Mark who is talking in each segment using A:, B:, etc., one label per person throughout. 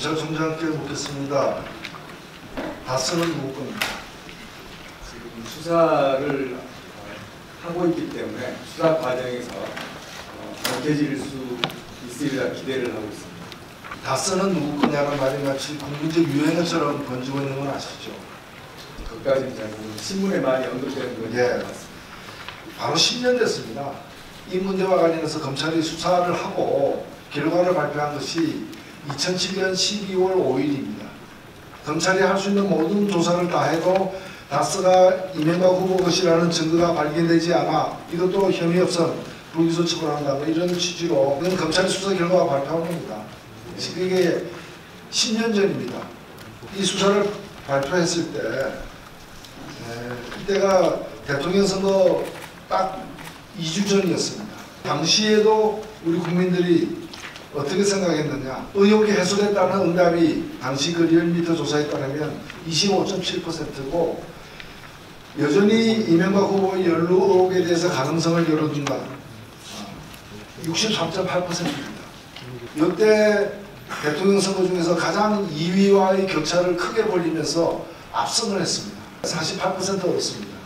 A: 검찰총장께 묻겠습니다. 다스는 겁니까?
B: 지금 수사를 어, 하고 있기 때문에 수사 과정에서 어, 밝혀질 수 있으리라 기대를 하고 있습니다.
A: 다스는 누구 거냐는 말이 마치 국민적 유행어처럼 번지고 있는 건 아시죠?
B: 그까지는 잘 모르고 신문에 많이 언급되는 건
A: 예.
B: 같습니다.
A: 바로 10년 됐습니다. 이 문제와 관련해서 검찰이 수사를 하고 결과를 발표한 것이 2007년 12월 5일입니다. 검찰이 할 수 있는 모든 조사를 다 해도 다스가 이명박 후보 것이라는 증거가 발견되지 않아 이것도 혐의 없음 불기소 처벌한다 뭐 이런 취지로 이건 검찰이 수사 결과가 발표한 겁니다. 이게 10년 전입니다. 이 수사를 발표했을 때 에, 이때가 대통령 선거 딱 2주 전이었습니다. 당시에도 우리 국민들이 어떻게 생각했느냐. 의혹이 해소됐다는 응답이 당시 그 리얼미터 조사에 따르면 25.7%고 여전히 이명박 후보의 연루 의혹에 대해서 가능성을 열어둔다. 63.8%입니다. 역대 대통령 선거 중에서 가장 2위와의 격차를 크게 벌리면서 압승을 했습니다. 48% 얻었습니다.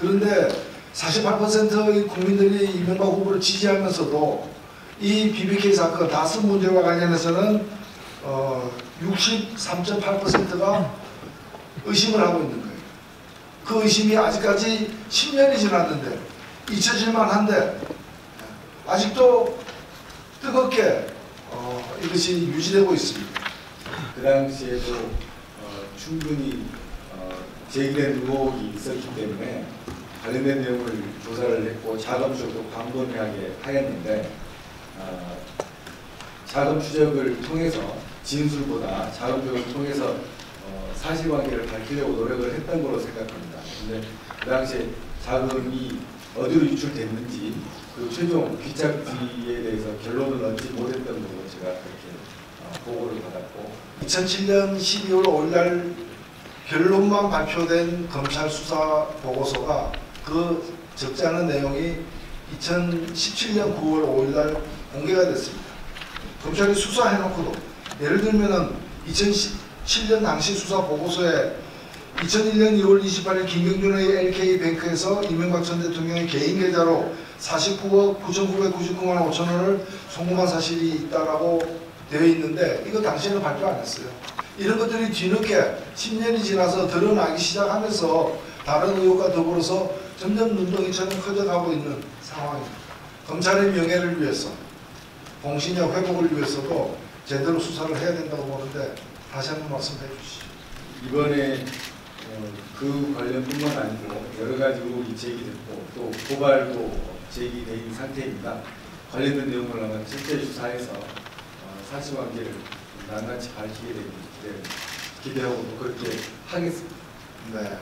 A: 그런데 48%의 국민들이 이명박 후보를 지지하면서도 이 BBK 사건 다스 문제와 관련해서는 어, 63.8%가 의심을 하고 있는 거예요. 그 의심이 아직까지 10년이 지났는데 잊혀질만 한데 아직도 뜨겁게 어, 이것이 유지되고 있습니다.
B: 그 당시에도 어, 충분히 어, 제기된 의혹이 있었기 때문에 관련된 내용을 조사를 했고 자금 추적도 광범위하게 하였는데 어, 자금 추적을 통해서 진술보다 자금 추적을 통해서 어, 사실관계를 밝히려고 노력을 했던 걸로 생각합니다. 근데 그 당시에 자금이 어디로 유출됐는지 그 최종 귀착지에 대해서 결론을 얻지 못했던 걸로 제가 그렇게 어, 보고를 받았고
A: 2007년 12월 5일날 결론만 발표된 검찰 수사 보고서가 그 적지 않은 내용이 2017년 9월 5일날 공개가 됐습니다. 검찰이 수사해놓고도 예를 들면은 2017년 당시 수사 보고서에 2001년 2월 28일 김경준의 LK뱅크에서 이명박 전 대통령의 개인 계좌로 49억 9,999만 5천 원을 송금한 사실이 있다라고 되어 있는데 이거 당시에는 발표 안 했어요. 이런 것들이 뒤늦게 10년이 지나서 드러나기 시작하면서 다른 의혹과 더불어서 점점 눈덩이처럼 커져가고 있는 상황입니다. 검찰의 명예를 위해서 공신력 회복을 위해서도 제대로 수사를 해야 된다고 보는데 다시 한 번 말씀해 주시죠.
B: 이번에 어, 그 관련뿐만 아니고 여러 가지 의혹이 제기됐고 또 고발도 있는 상태입니다. 관련된 내용을 아마 실제 수사해서 어, 사실관계를 낱낱이 밝히게 되기 기대, 기대하고 또 그렇게 하겠습니다.
A: 네.